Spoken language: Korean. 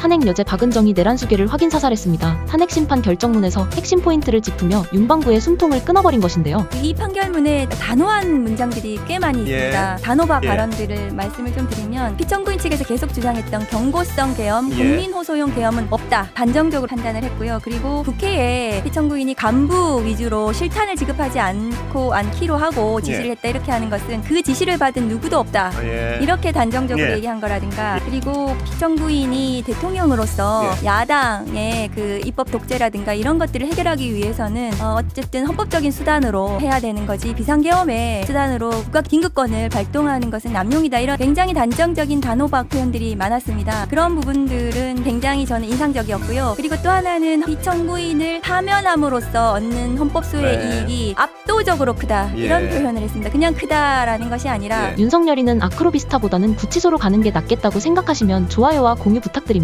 탄핵 여제 박은정이 내란 수계를 확인 사살했습니다. 탄핵 심판 결정문에서 핵심 포인트를 짚으며 윤방구의 숨통을 끊어버린 것인데요. 이 판결문에 단호한 문장들이 꽤 많이 예. 있습니다. 단호박 예. 발언들을 말씀을 좀 드리면 피청구인 측에서 계속 주장했던 경고성 계엄, 예. 국민 호소용 계엄은 없다. 단정적으로 판단을 했고요. 그리고 국회에 피청구인이 간부 위주로 실탄을 지급하지 않고 않기로 하고 지시를 예. 했다 이렇게 하는 것은 그 지시를 받은 누구도 없다. 예. 이렇게 단정적으로 예. 얘기한 거라든가 그리고 피청구인이 대통령 으로서 예. 야당의 그 입법 독재라든가 이런 것들을 해결하기 위해서는 어, 어쨌든 헌법적인 수단으로 해야 되는 거지 비상계엄의 수단으로 국가 긴급권을 발동하는 것은 남용이다 이런 굉장히 단정적인 단호박 표현들이 많았습니다. 그런 부분들은 굉장히 저는 인상적이었고요. 그리고 또 하나는 피청구인을 파면함으로써 얻는 헌법소의 네. 이익이 압도적으로 크다 예. 이런 표현을 했습니다. 그냥 크다라는 것이 아니라 예. 윤석열이는 아크로비스타보다는 구치소로 가는 게 낫겠다고 생각하시면 좋아요와 공유 부탁드립니다.